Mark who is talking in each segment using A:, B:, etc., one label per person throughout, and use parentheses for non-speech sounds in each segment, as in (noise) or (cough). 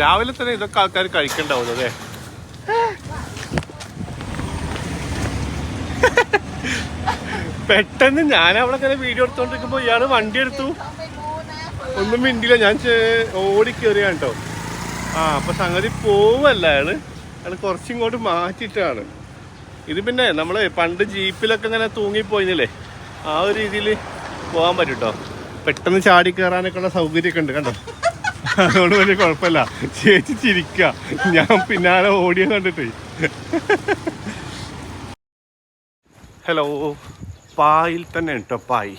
A: രാവിലെ തന്നെ ഇതൊക്കെ ആൾക്കാർ കഴിക്കണ്ടാവും അതെ പെട്ടെന്ന് ഞാൻ അവിടെ ഇങ്ങനെ വീഡിയോ എടുത്തോണ്ടിരിക്കുമ്പോ ഇയാൾ വണ്ടി എടുത്തു. ഒന്നും മിണ്ടില്ല ഞാൻ ഓടി കയറിയാണ് കേട്ടോ ആ അപ്പൊ സംഗതി പോവല്ല അയാൾ. അയാൾ കുറച്ചിങ്ങോട്ട് മാറ്റിയിട്ടാണ്. ഇത് പിന്നെ നമ്മൾ പണ്ട് ജീപ്പിലൊക്കെ ഇങ്ങനെ തൂങ്ങിപ്പോയിന്നില്ലേ? ആ ഒരു രീതിയിൽ പോകാൻ പറ്റൂട്ടോ. കേട്ടോ പെട്ടെന്ന് ചാടി കയറാനൊക്കെ ഉള്ള സൗകര്യമൊക്കെ ഉണ്ട് കണ്ടോ? അതുകൊണ്ട് വലിയ കുഴപ്പമില്ല. ചേച്ചി ചിരിക്ക. ഞാൻ പിന്നാലെ ഓടിയ കണ്ടിട്ടേ. ഹലോ പായിൽ തന്നെ കേട്ടോ പായ്.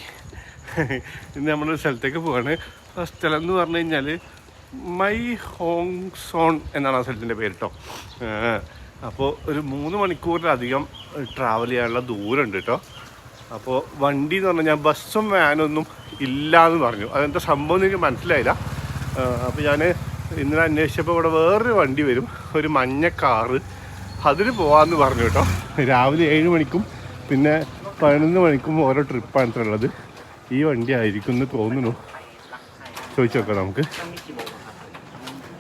A: ഇന്ന് നമ്മളൊരു സ്ഥലത്തേക്ക് പോവാണ്. ആ സ്ഥലം എന്ന് പറഞ്ഞു കഴിഞ്ഞാൽ മൈ ഹോങ് സോൺ എന്നാണ് ആ സ്ഥലത്തിന്റെ പേര് കേട്ടോ അപ്പോൾ ഒരു മൂന്ന് മണിക്കൂറിലധികം ട്രാവൽ ചെയ്യാനുള്ള ദൂരമുണ്ട് കേട്ടോ അപ്പോൾ വണ്ടി എന്ന് പറഞ്ഞാൽ ഞാൻ ബസ്സും വാനൊന്നും ഇല്ല എന്ന് പറഞ്ഞു. അതെന്താ സംഭവം എന്ന് എനിക്ക് മനസ്സിലായില്ല. അപ്പോൾ ഞാൻ ഇന്നലെ അന്വേഷിച്ചപ്പോൾ ഇവിടെ വേറൊരു വണ്ടി വരും. ഒരു മഞ്ഞ കാറ്. അതിന് പോകാമെന്ന് പറഞ്ഞു കേട്ടോ. രാവിലെ ഏഴ് മണിക്കും പിന്നെ പതിനൊന്ന് മണിക്കും ഓരോ ട്രിപ്പാണ് ഉള്ളത്. ഈ വണ്ടി ആയിരിക്കും എന്ന് തോന്നുന്നു. ചോദിച്ചു നോക്കാം നമുക്ക്.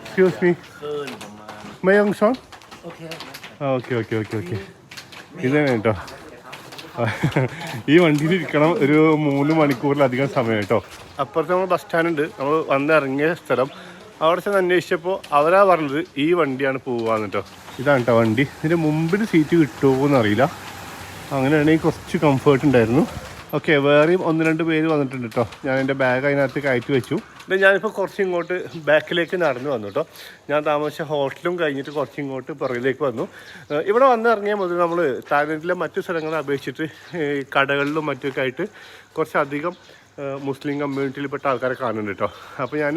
A: Excuse me മയോങ് Sean okay okay okay okay. ഇതാണ് കേട്ടോ. ഈ വണ്ടിയിൽ ഇരിക്കണം ഒരു മൂന്ന് മണിക്കൂറിലധികം സമയം കേട്ടോ. അപ്പുറത്ത് നമ്മൾ ബസ് സ്റ്റാൻഡ് ഉണ്ട്. നമ്മൾ വന്നിറങ്ങിയ സ്ഥലം. അവിടെ ചെന്ന് അന്വേഷിച്ചപ്പോൾ അവരാ പറഞ്ഞത് ഈ വണ്ടിയാണ് പോവാന്ന് കേട്ടോ. ഇതാണ് കേട്ടോ വണ്ടി. ഇതിന്റെ മുമ്പിൽ സീറ്റ് കിട്ടുമോ എന്നറിയില്ല അങ്ങനെയാണെങ്കിൽ കുറച്ച് കംഫേർട്ട് ഉണ്ടായിരുന്നു. ഓക്കെ വേറെയും ഒന്ന് രണ്ട് പേര് വന്നിട്ടുണ്ട് കേട്ടോ ഞാൻ എന്റെ ബാഗ് അതിനകത്ത് കയറ്റി വെച്ചു. പിന്നെ ഞാനിപ്പോൾ കുറച്ച് ഇങ്ങോട്ട് ബാക്കിലേക്ക് നടന്നു വന്നു കേട്ടോ ഞാൻ താമസിച്ച ഹോസ്റ്റലും കഴിഞ്ഞിട്ട് കുറച്ച് ഇങ്ങോട്ട് പുറകിലേക്ക് വന്നു. ഇവിടെ വന്നിറങ്ങിയ മുതൽ നമ്മൾ തായ്ലൻഡിലെ മറ്റു സ്ഥലങ്ങളെ അപേക്ഷിച്ചിട്ട് കടകളിലും മറ്റൊക്കെ ആയിട്ട് കുറച്ചധികം മുസ്ലിം കമ്മ്യൂണിറ്റിയിൽപ്പെട്ട ആൾക്കാരെ കാണുന്നുണ്ട് കേട്ടോ അപ്പോൾ ഞാൻ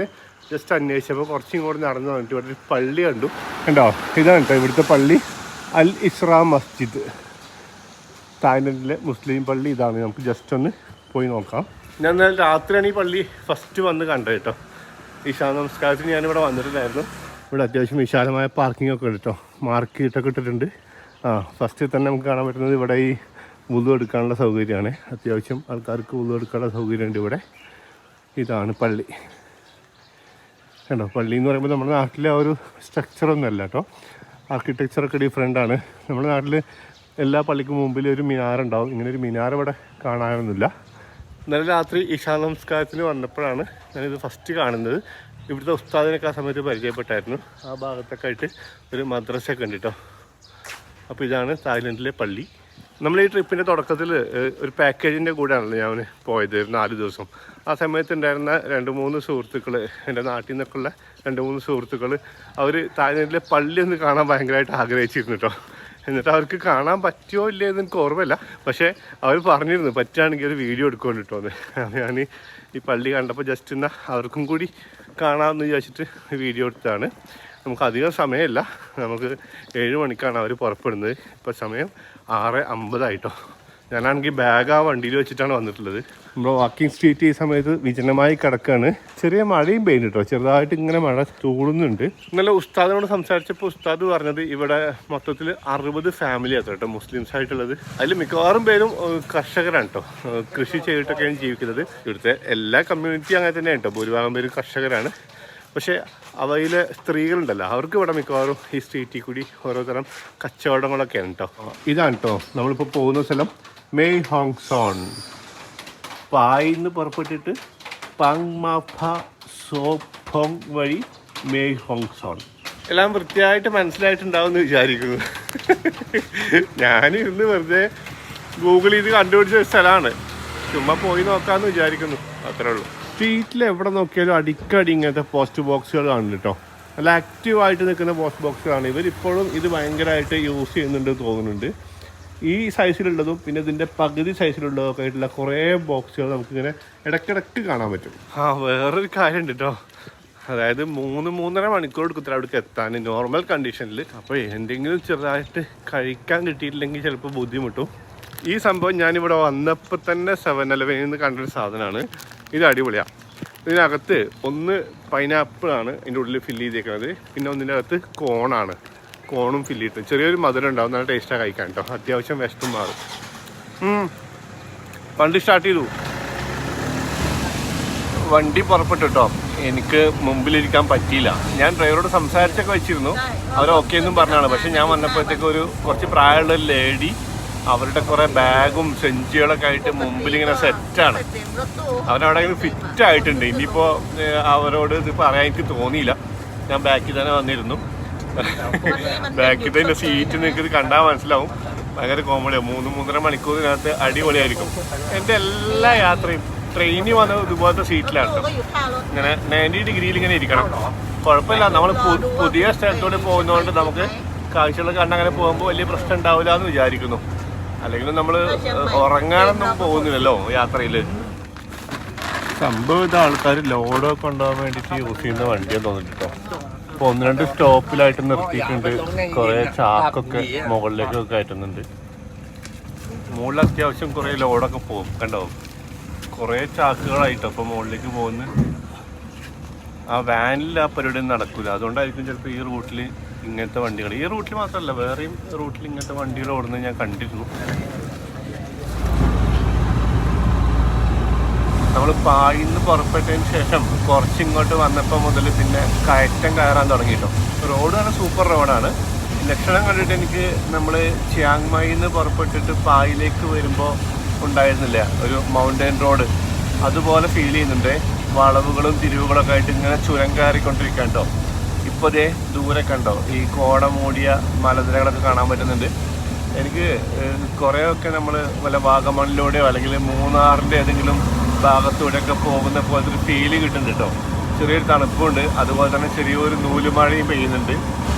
A: ജസ്റ്റ് അന്വേഷിച്ചപ്പോൾ കുറച്ച് ഇങ്ങോട്ട് നടന്നു വന്നിട്ട് ഇവിടെ ഒരു പള്ളി കണ്ടു. കണ്ടോ? ഇതാണ് കേട്ടോ ഇവിടുത്തെ പള്ളി. അൽ ഇസ്രാം മസ്ജിദ്. തായ്ലൻഡിലെ മുസ്ലിം പള്ളി ഇതാണ്. നമുക്ക് ജസ്റ്റ് ഒന്ന് പോയി നോക്കാം. ഞാൻ എന്നാൽ രാത്രിയാണ് ഈ പള്ളി ഫസ്റ്റ് വന്ന് കണ്ടത് കേട്ടോ. ഈശാ നമസ്കാരത്തിന് ഞാനിവിടെ വന്നിട്ടുണ്ടായിരുന്നു. ഇവിടെ അത്യാവശ്യം വിശാലമായ പാർക്കിംഗ് ഒക്കെ ഉണ്ട് കേട്ടോ. മാർക്ക് ഇട്ടൊക്കെ ഇട്ടിട്ടുണ്ട്. ആ ഫസ്റ്റ് തന്നെ നമുക്ക് കാണാൻ പറ്റുന്നത് ഇവിടെ ഈ വുതു എടുക്കാനുള്ള സൗകര്യമാണ്. അത്യാവശ്യം ആൾക്കാർക്ക് വുതു എടുക്കാനുള്ള സൗകര്യമുണ്ട് ഇവിടെ. ഇതാണ് പള്ളി. കണ്ടോ? പള്ളി എന്ന് പറയുമ്പോൾ നമ്മുടെ നാട്ടിലെ ആ ഒരു സ്ട്രക്ചറൊന്നുമല്ല കേട്ടോ. ആർക്കിടെക്ചറൊക്കെ ഡിഫറെന്റ് ആണ്. നമ്മുടെ നാട്ടിൽ എല്ലാ പള്ളിക്കും മുമ്പിൽ ഒരു മിനാറുണ്ടാവും ഇങ്ങനെ ഒരു മിനാർ ഇവിടെ കാണാനൊന്നുമില്ല. ഇന്നലെ രാത്രി ഇഷാ നമസ്കാരത്തിന് വന്നപ്പോഴാണ് ഞാനിത് ഫസ്റ്റ് കാണുന്നത്. ഇവിടുത്തെ ഉസ്താദിനൊക്കെ ആ സമയത്ത് പരിചയപ്പെട്ടായിരുന്നു. ആ ഭാഗത്തൊക്കെ ആയിട്ട് ഒരു മദ്രസ ഒക്കെ അപ്പോൾ ഇതാണ് തായ്ലൻഡിലെ പള്ളി. നമ്മൾ ഈ ട്രിപ്പിന്റെ തുടക്കത്തിൽ ഒരു പാക്കേജിന്റെ കൂടെയാണല്ലോ ഞാൻ പോയത് ഒരു നാല് ദിവസം. ആ സമയത്ത് ഉണ്ടായിരുന്ന രണ്ട് മൂന്ന് സുഹൃത്തുക്കൾ എന്റെ നാട്ടിൽ നിന്നൊക്കെയുള്ള രണ്ട് മൂന്ന് സുഹൃത്തുക്കൾ അവർ തായ്ലൻഡിലെ പള്ളി ഒന്ന് കാണാൻ ഭയങ്കരമായിട്ട് ആഗ്രഹിച്ചിരുന്നു കേട്ടോ എന്നിട്ട് അവർക്ക് കാണാൻ പറ്റുമോ ഇല്ലേ എന്ന് എനിക്ക് ഓർമ്മയില്ല. പക്ഷേ അവർ പറഞ്ഞിരുന്നു പറ്റുകയാണെങ്കിൽ ഒരു വീഡിയോ എടുക്കുകൊണ്ട് കിട്ടുമെന്ന് അത് ഞാൻ ഈ പള്ളി കണ്ടപ്പോൾ ജസ്റ്റ് എന്നാൽ അവർക്കും കൂടി കാണാമെന്ന് വിചാരിച്ചിട്ട് വീഡിയോ എടുത്തതാണ്. നമുക്ക് അധികം സമയമില്ല. നമുക്ക് ഏഴ് മണിക്കാണ് അവർ പുറപ്പെടുന്നത്. ഇപ്പോൾ സമയം ആറ് അമ്പതായിട്ടോ. ഞാനാണെങ്കിൽ ബാഗ് ആ വണ്ടിയിൽ വെച്ചിട്ടാണ് വന്നിട്ടുള്ളത്. നമ്മൾ വാക്കിംഗ് സ്ട്രീറ്റ് ഈ സമയത്ത് വിജനമായി കിടക്കുകയാണ് ചെറിയ മഴയും പെയ്യുന്നു കേട്ടോ ചെറുതായിട്ട് ഇങ്ങനെ മഴ ചൂടുന്നുണ്ട്. ഇന്നലെ ഉസ്താദിനോട് സംസാരിച്ചപ്പോൾ ഉസ്താദ് പറഞ്ഞത് ഇവിടെ മൊത്തത്തിൽ അറുപത് ഫാമിലി ആത്ര കേട്ടോ മുസ്ലിംസ് ആയിട്ടുള്ളത്. അതിൽ മിക്കവാറും പേരും കർഷകരാണ് കേട്ടോ കൃഷി ചെയ്തിട്ടൊക്കെയാണ് ജീവിക്കുന്നത്. ഇവിടുത്തെ എല്ലാ കമ്മ്യൂണിറ്റിയും അങ്ങനെ തന്നെയാണ് കേട്ടോ ഭൂരിഭാഗം പേരും കർഷകരാണ്. പക്ഷേ അവയിലെ സ്ത്രീകളുണ്ടല്ലോ അവർക്ക് ഇവിടെ മിക്കവാറും ഈ സ്ട്രീറ്റിൽ കൂടി ഓരോ തരം കച്ചവടങ്ങളൊക്കെയാണ് കേട്ടോ ഇതാണ് കേട്ടോ നമ്മളിപ്പോൾ പോകുന്ന സ്ഥലം മെയ് ഹോങ് സോൺ. പായിന്ന് പുറപ്പെട്ടിട്ട് പാങ് മാഫ സോഫോങ് വഴി മെയ് ഹോങ് സോൺ. എല്ലാം വൃത്തിയായിട്ട് മനസ്സിലായിട്ടുണ്ടാവും എന്ന് വിചാരിക്കുന്നു ഞാനിരുന്ന് വെറുതെ ഗൂഗിൾ ചെയ്ത് കണ്ടുപിടിച്ച ഒരു സ്ഥലമാണ്. ചുമ്മാ പോയി നോക്കാമെന്ന് വിചാരിക്കുന്നു. അത്രേ ഉള്ളൂ. സ്ട്രീറ്റിൽ എവിടെ നോക്കിയാലും അടിക്കടി ഇങ്ങനത്തെ പോസ്റ്റ് ബോക്സുകൾ കാണുന്നു കേട്ടോ നല്ല ആക്റ്റീവായിട്ട് നിൽക്കുന്ന പോസ്റ്റ് ബോക്സുകളാണ് ഇവരിപ്പോഴും ഇത് ഭയങ്കരമായിട്ട് യൂസ് ചെയ്യുന്നുണ്ട് തോന്നുന്നുണ്ട്. ഈ സൈസിലുള്ളതും പിന്നെ ഇതിന്റെ പകുതി സൈസിലുള്ളതും ഒക്കെ ആയിട്ടുള്ള കുറേ ബോക്സുകൾ നമുക്കിങ്ങനെ ഇടയ്ക്കിടയ്ക്ക് കാണാൻ പറ്റും. ആ വേറൊരു കാര്യമുണ്ട് കേട്ടോ അതായത് മൂന്ന് മൂന്നര മണിക്കൂർ എടുക്കത്തില്ല അവിടേക്ക് എത്താൻ. നോർമൽ കണ്ടീഷനിൽ അപ്പോൾ എന്തെങ്കിലും ചെറുതായിട്ട് കഴിക്കാൻ കിട്ടിയിട്ടില്ലെങ്കിൽ ചിലപ്പോൾ ബുദ്ധിമുട്ടും. ഈ സംഭവം ഞാനിവിടെ വന്നപ്പോൾ തന്നെ സെവൻ അലവനിൽ നിന്ന് കണ്ടൊരു സാധനമാണ് ഇത് അടിപൊളിയാണ് ഇതിനകത്ത് ഒന്ന് പൈനാപ്പിൾ ആണ് ഇതിന്റെ ഉള്ളിൽ ഫില്ല് ചെയ്തേക്കുന്നത് പിന്നെ ഒന്നിന്റെ അകത്ത് കോണാണ് കോണും ഫില്ല് കിട്ടും ചെറിയൊരു മധുരം ഉണ്ടാവും. നല്ല ടേസ്റ്റാണ് കഴിക്കാൻ കേട്ടോ അത്യാവശ്യം വിശപ്പും മാറും. വണ്ടി സ്റ്റാർട്ട് ചെയ്തു. വണ്ടി പുറപ്പെട്ടു കേട്ടോ എനിക്ക് മുമ്പിലിരിക്കാൻ പറ്റിയില്ല. ഞാൻ ഡ്രൈവറോട് സംസാരിച്ചൊക്കെ വെച്ചിരുന്നു. അവർ ഓക്കെ എന്നും പറഞ്ഞാണ്. പക്ഷെ ഞാൻ വന്നപ്പോഴത്തേക്ക് ഒരു കുറച്ച് പ്രായമുള്ള ലേഡി അവരുടെ കുറെ ബാഗും സെഞ്ചികളൊക്കെ ആയിട്ട് മുമ്പിൽ ഇങ്ങനെ സെറ്റാണ് അവരവിടെ ഫിറ്റ് ആയിട്ടുണ്ട്. ഇനിയിപ്പോ അവരോട് ഇത് പറയാൻ എനിക്ക് തോന്നിയില്ല. ഞാൻ ബാക്കിൽ തന്നെ വന്നിരുന്നു. ബാക്കിൽ തന്നെ സീറ്റ് നിങ്ങൾക്ക് കണ്ടാൽ മനസ്സിലാവും. ഭയങ്കര കോമഡിയാണ് മൂന്ന് മൂന്നര മണിക്കൂറിനകത്ത് അടിപൊളിയായിരിക്കും. എന്റെ എല്ലാ യാത്രയും ട്രെയിനിൽ വന്ന ഇതുപോലത്തെ സീറ്റിലാണ് ഇങ്ങനെ നയന്റി ഡിഗ്രിയിൽ ഇങ്ങനെ ഇരിക്കണം. കുഴപ്പമില്ല. നമ്മൾ പുതിയ സ്ഥലത്തോടെ പോകുന്നതുകൊണ്ട് നമുക്ക് കാഴ്ചകൾ കണ്ടങ്ങനെ പോകുമ്പോൾ വലിയ പ്രശ്നം ഉണ്ടാവില്ല എന്ന് വിചാരിക്കുന്നു. അല്ലെങ്കിൽ നമ്മൾ ഉറങ്ങാനൊന്നും പോകുന്നില്ലല്ലോ യാത്രയിൽ സംഭവം ഇത് ആൾക്കാർ ലോഡൊക്കെ കൊണ്ടുപോകാൻ വേണ്ടിയിട്ട് യൂസ് ചെയ്യുന്ന വണ്ടിയാണ് തോന്നുന്നു കേട്ടോ അപ്പൊ ഒന്ന് രണ്ട് സ്റ്റോപ്പിലായിട്ട് നിർത്തിയിട്ടുണ്ട്. കുറെ ചാക്കൊക്കെ മുകളിലേക്കൊക്കെ കയറ്റുന്നുണ്ട്. മുകളിൽ അത്യാവശ്യം കുറെ ലോഡൊക്കെ പോകും. കണ്ടോ? കുറെ ചാക്കുകളായിട്ട് അപ്പൊ മുകളിലേക്ക് പോകുന്ന ആ വാനിൽ ആ പരിപാടി നടക്കില്ല നടക്കൂല. അതുകൊണ്ടായിരിക്കും ചിലപ്പോൾ ഈ റൂട്ടിൽ ഇങ്ങനത്തെ വണ്ടികൾ ഈ റൂട്ടിൽ മാത്രമല്ല വേറെയും റൂട്ടിൽ ഇങ്ങനത്തെ വണ്ടികൾ ഓടുന്നത് ഞാൻ കണ്ടിരുന്നു. നമ്മൾ പായിന്ന് പുറപ്പെട്ടതിന് ശേഷം കുറച്ച് ഇങ്ങോട്ട് വന്നപ്പോൾ മുതൽ പിന്നെ കയറ്റം കയറാൻ തുടങ്ങിട്ടോ. റോഡ് നല്ല സൂപ്പർ റോഡാണ്. ലക്ഷണം കണ്ടിട്ട് എനിക്ക് നമ്മൾ ചിയാങ്മായിന്ന് പുറപ്പെട്ടിട്ട് പായിലേക്ക് വരുമ്പോൾ ഉണ്ടായിരുന്നില്ല. ഒരു മൗണ്ടൻ റോഡ്. അതുപോലെ ഫീൽ ചെയ്യുന്നുണ്ട്. വളവുകളും തിരിവുകളൊക്കെ ആയിട്ട് ഇങ്ങനെ ചുരം കയറിക്കൊണ്ടിരിക്കാൻ കേട്ടോ ഇപ്പോൾ ദേ ദൂരെ കണ്ടോ ഈ കോട മൂടിയ മലനിരകളൊക്കെ കാണാൻ പറ്റുന്നുണ്ട്. എനിക്ക് കുറേയൊക്കെ നമ്മൾ വല്ല വാഗമണിലൂടെയോ അല്ലെങ്കിൽ മൂന്നാറിന്റെ ഏതെങ്കിലും ഭാഗത്തൂടെയൊക്കെ പോകുന്ന പോലത്തെ ഒരു ഫീല് കിട്ടുന്നുണ്ട് കേട്ടോ ചെറിയൊരു തണുപ്പുണ്ട് അതുപോലെ തന്നെ ചെറിയൊരു നൂലുമഴയും പെയ്യുന്നുണ്ട്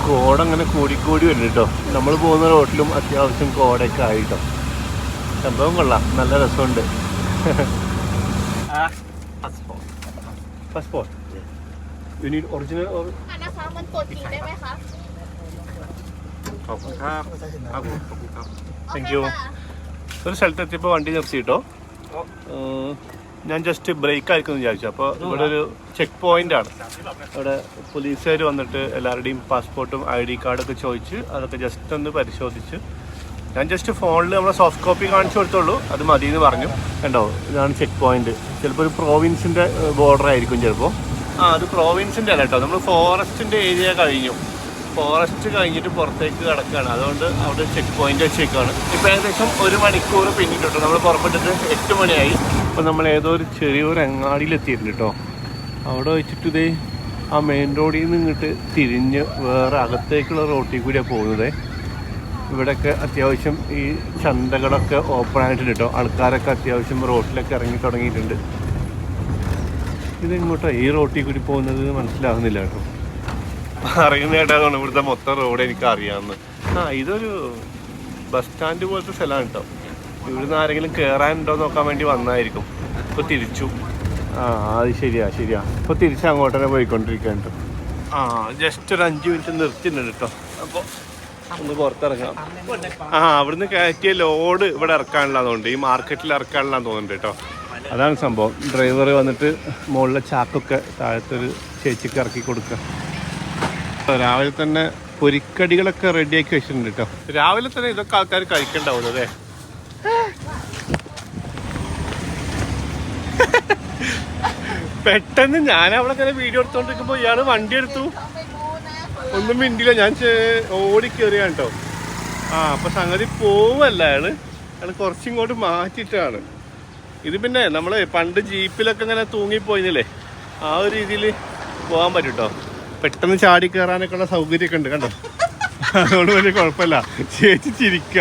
A: കോട അങ്ങനെ കൂടിക്കൂടി വരുന്നുണ്ട് കേട്ടോ നമ്മൾ പോകുന്ന റോട്ടിലും അത്യാവശ്യം കോടയൊക്കെ ആയിട്ടോ സംഭവം കൊള്ളാം നല്ല രസമുണ്ട് passport you need original or
B: นะคะมันกดจริงได้ไหมคะ
A: ขอบคุณครับครับผมขอบคุณครับ thank you ഒരു സ്ഥലത്ത് എത്തിയപ്പോൾ വണ്ടി നിർത്തിയിട്ടോ ഏഹ് ഞാൻ ജസ്റ്റ് ബ്രേക്ക് ആയിരിക്കും വിചാരിച്ചു. അപ്പോൾ ഇവിടെ ഒരു ചെക്ക് പോയിന്റ് ആണ്. അവിടെ പോലീസുകാർ വന്നിട്ട് എല്ലാവരുടെയും പാസ്പോർട്ടും ഐ ഡി കാർഡൊക്കെ ചോദിച്ച് അതൊക്കെ ജസ്റ്റ് ഒന്ന് പരിശോധിച്ച്. ഞാൻ ജസ്റ്റ് ഫോണിൽ നമ്മളെ സോഫ്റ്റ് കോപ്പി കാണിച്ചു കൊടുത്തുള്ളൂ. അത് മതി എന്ന് പറഞ്ഞു. കണ്ടോ? ഇതാണ് ചെക്ക് പോയിന്റ് ചിലപ്പോൾ ഒരു പ്രോവിൻസിന്റെ ബോർഡർ ആയിരിക്കും ചിലപ്പോൾ ആ അത് പ്രോവിൻസിന്റെ അല്ല കേട്ടോ. നമ്മൾ ഫോറസ്റ്റിന്റെ ഏരിയ കഴിഞ്ഞു. ഫോറസ്റ്റ് കഴിഞ്ഞിട്ട് പുറത്തേക്ക് കിടക്കുകയാണ്. അതുകൊണ്ട് അവിടെ ചെക്ക് പോയിന്റ് വെച്ചേക്കാണ്. ഇപ്പോൾ ഏകദേശം ഒരു മണിക്കൂർ പിന്നിട്ടുണ്ട്. നമ്മൾ പുറപ്പെട്ടിട്ട് എട്ട് മണിയായി. അപ്പൊ നമ്മൾ ഏതോ ഒരു ചെറിയൊരു അങ്ങാടിയിൽ എത്തിയിട്ടുണ്ട് കേട്ടോ. അവിടെ വെച്ചിട്ട് ഇതേ ആ മെയിൻ റോഡിൽ നിന്ന് ഇങ്ങോട്ട് തിരിഞ്ഞ് വേറെ അകത്തേക്കുള്ള റോട്ടിൽ കൂടിയാണ് പോകുന്നത്. ഇവിടെയൊക്കെ അത്യാവശ്യം ഈ ചന്തകളൊക്കെ ഓപ്പൺ ആയിട്ടുണ്ട് കേട്ടോ. ആൾക്കാരൊക്കെ അത്യാവശ്യം റോട്ടിലൊക്കെ ഇറങ്ങി തുടങ്ങിയിട്ടുണ്ട്. ഇതെങ്ങോട്ടാ ഈ റോട്ടിൽ കൂടി പോകുന്നത് മനസ്സിലാകുന്നില്ല കേട്ടോ. അറിയുന്ന കേട്ടാണ് ഇവിടുത്തെ മൊത്തം റോഡ് എനിക്ക് അറിയാമെന്ന് ആ ഇതൊരു ബസ് സ്റ്റാൻഡ് പോലത്തെ സ്ഥലമാണ് കേട്ടോ. ഇവിടുന്ന് ആരെങ്കിലും കയറാനുണ്ടോ എന്ന് നോക്കാൻ വേണ്ടി വന്നായിരിക്കും. ഇപ്പൊ തിരിച്ചു. ആ അത് ശരിയാ ശരിയാ. ഇപ്പൊ തിരിച്ച് അങ്ങോട്ട് തന്നെ പോയിക്കൊണ്ടിരിക്കുന്നുണ്ട്. ആ ജസ്റ്റ് ഒരു അഞ്ച് മിനിറ്റ് നിർത്തിയിട്ടുണ്ട് കേട്ടോ അപ്പോൾ ഒന്ന് പുറത്തിറങ്ങാം. ആ അവിടുന്ന് കയറ്റിയ ലോഡ് ഇവിടെ ഇറക്കാനുള്ളതുകൊണ്ട് ഈ മാർക്കറ്റിൽ ഇറക്കാനുള്ള തോന്നുന്നുണ്ട് കേട്ടോ അതാണ് സംഭവം. ഡ്രൈവർ വന്നിട്ട് മുകളിലെ ചാക്കൊക്കെ താഴത്തൊരു ചേച്ചിക്ക് ഇറക്കി കൊടുക്കുക രാവിലെ തന്നെ പൊരിക്കടികളൊക്കെ റെഡിയാക്കി വെച്ചിട്ടുണ്ട് കേട്ടോ രാവിലെ തന്നെ ഇതൊക്കെ ആൾക്കാർ കഴിക്കണ്ടാവുമല്ലോ അല്ലേ? പെട്ടെന്ന് ഞാൻ അവിടെ ഇങ്ങനെ വീഡിയോ എടുത്തോണ്ടിരിക്കുമ്പോ ഇയാൾ വണ്ടി എടുത്തു. ഒന്നും മിണ്ടില്ല ഞാൻ ഓടി കയറിയാണ് കേട്ടോ. ആ അപ്പൊ സംഗതി പോവല്ല അയാൾ. അയാൾ കുറച്ചിങ്ങോട്ട് മാറ്റിട്ടാണ് ഇത് പിന്നെ നമ്മൾ പണ്ട് ജീപ്പിലൊക്കെ ഇങ്ങനെ തൂങ്ങിപ്പോയില്ലേ ആ ഒരു രീതിയിൽ പോകാൻ പറ്റും കേട്ടോ പെട്ടെന്ന് ചാടി കയറാനൊക്കെ ഉള്ള സൗകര്യമൊക്കെ ഉണ്ട് കണ്ടോ? അതുകൊണ്ട് വലിയ കുഴപ്പമില്ല. ചേച്ചി ചിരിക്ക.